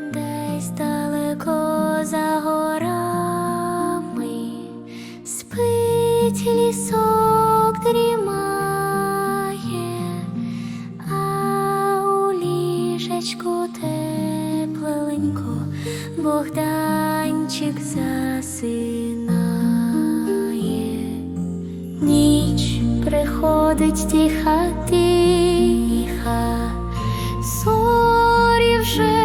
десь далеко за горами спить лісок дрімає, а у ліжечку тепленько Богданчик засинає, ніч приходить тиха, тиха. сорі вже